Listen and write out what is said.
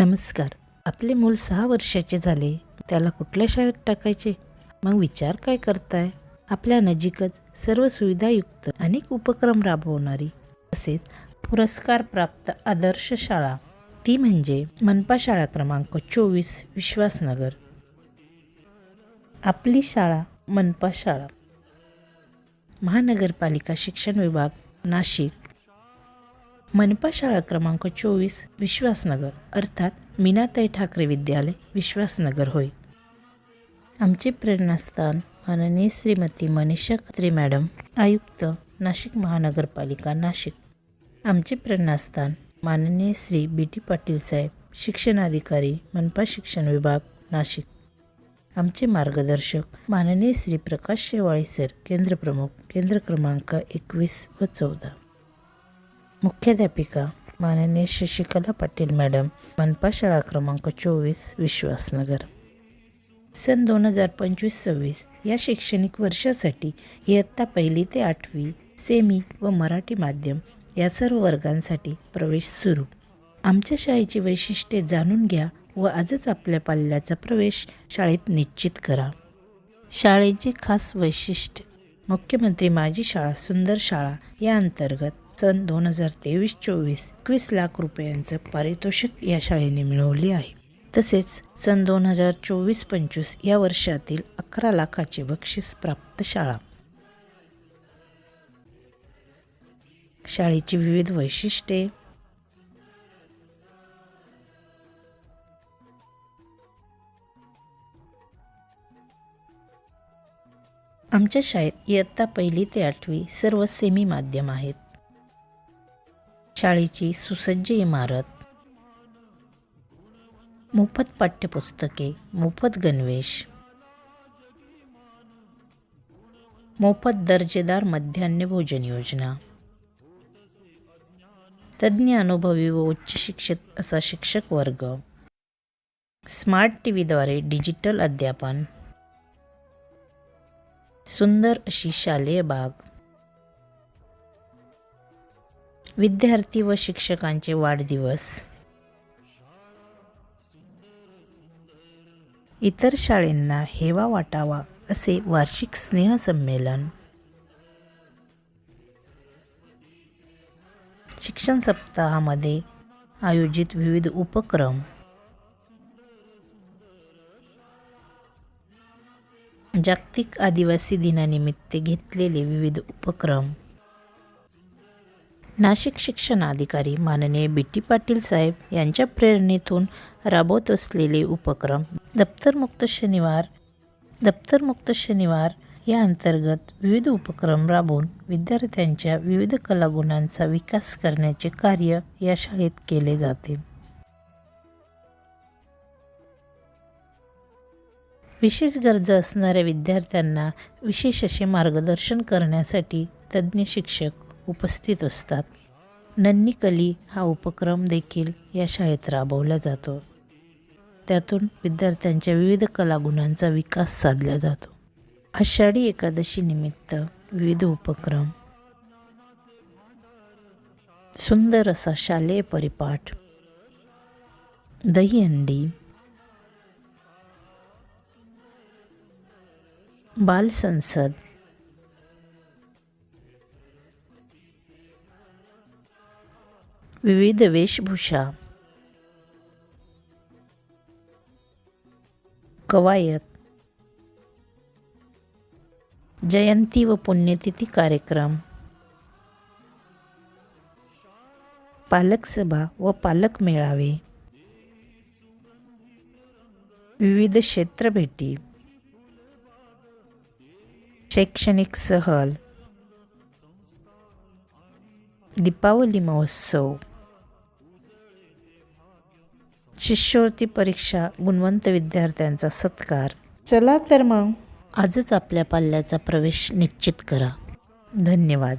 नमस्कार. आपले मूल सहा वर्षाचे झाले. त्याला कुठल्या शाळेत टाकायचे? मग विचार काय करताय? आपल्या नजीकच सर्व सुविधायुक्त अनेक उपक्रम राबवणारी तसेच पुरस्कार प्राप्त आदर्श शाळा. ती म्हणजे मनपा शाळा क्रमांक चोवीस विश्वासनगर. आपली शाळा मनपा शाळा. महानगरपालिका शिक्षण विभाग नाशिक. मनपा शाळा क्रमांक चोवीस विश्वासनगर अर्थात मीनाताई ठाकरे विद्यालय विश्वासनगर होय. आमचे प्रेरणास्थान माननीय श्रीमती मनीषा खत्री मॅडम आयुक्त नाशिक महानगरपालिका नाशिक. आमचे प्रेरणास्थान माननीय श्री बी टी पाटील साहेब शिक्षणाधिकारी मनपा शिक्षण विभाग नाशिक. आमचे मार्गदर्शक माननीय श्री प्रकाश शेवाळे सर केंद्रप्रमुख केंद्र क्रमांक एकवीस व चौदा. मुख्याध्यापिका माननीय शशिकला पाटील मॅडम मनपा शाळा क्रमांक चोवीस विश्वासनगर सन दोन हजार पंचवीस सव्वीस या शैक्षणिक वर्षासाठी इयत्ता पहिली ते आठवी सेमी व मराठी माध्यम या सर्व वर्गांसाठी प्रवेश सुरू आमच्या शाळेची वैशिष्ट्ये जाणून घ्या व आजच आपल्या पाल्याचा प्रवेश शाळेत निश्चित करा शाळेचे खास वैशिष्ट्य मुख्यमंत्री माझी शाळा सुंदर शाळा या अंतर्गत सन दोन हजार तेवीस चोवीस एकवीस लाख रुपयांचं पारितोषिक या शाळेने मिळवले आहे. तसेच सन दोन हजार चोवीस पंचवीस या वर्षातील अकरा लाखाचे बक्षीस प्राप्त शाळा. शाळेची विविध वैशिष्ट्ये. आमच्या शाळेत इयत्ता पहिली ते आठवी सर्व सेमी माध्यम आहेत. शाळेची सुसज्ज इमारत. मोफत पाठ्यपुस्तके मोफत गणवेश. मोफत दर्जेदार मध्यान्ह भोजन योजना. तज्ज्ञ अनुभवी व उच्च शिक्षित असा शिक्षक वर्ग. स्मार्ट टी व्हीद्वारे डिजिटल अध्यापन. सुंदर अशी शालेय बाग. विद्यार्थी व शिक्षकांचे वाढदिवस. इतर शाळेंना हेवा वाटावा असे वार्षिक स्नेहसंमेलन शिक्षण सप्ताहामध्ये आयोजित विविध उपक्रम. जागतिक आदिवासी दिनानिमित्त घेतलेले विविध उपक्रम. नाशिक शिक्षणाधिकारी माननीय बी टी पाटील साहेब यांच्या प्रेरणेतून राबवत असलेले उपक्रम दप्तरमुक्त शनिवार दप्तरमुक्त शनिवार या अंतर्गत विविध उपक्रम राबवून विद्यार्थ्यांच्या विविध कलागुणांचा विकास करण्याचे कार्य या शाळेत केले जाते. विशेष गरजा असणाऱ्या विद्यार्थ्यांना विशेष असे मार्गदर्शन करण्यासाठी तज्ज्ञ शिक्षक उपस्थित असतात. नन्नी कली हा उपक्रम देखील या शाळेत राबवला जातो. त्यातून विद्यार्थ्यांच्या विविध कलागुणांचा विकास साधला जातो. आषाढी एकादशी निमित्त विविध उपक्रम. सुंदर असा शालेय परिपाठ. दहीहंडी बालसंसद. विविध वेशभूषा. कवायत. जयंती व पुण्यतिथी कार्यक्रम. पालक सभा व पालक मेळावे. विविध क्षेत्रभेटी शैक्षणिक सहल. दीपावली महोत्सव. शिष्यवृत्ती परीक्षा गुणवंत विद्यार्थ्यांचा सत्कार. चला तर मग. आजच आपल्या पाल्याचा प्रवेश निश्चित करा. धन्यवाद.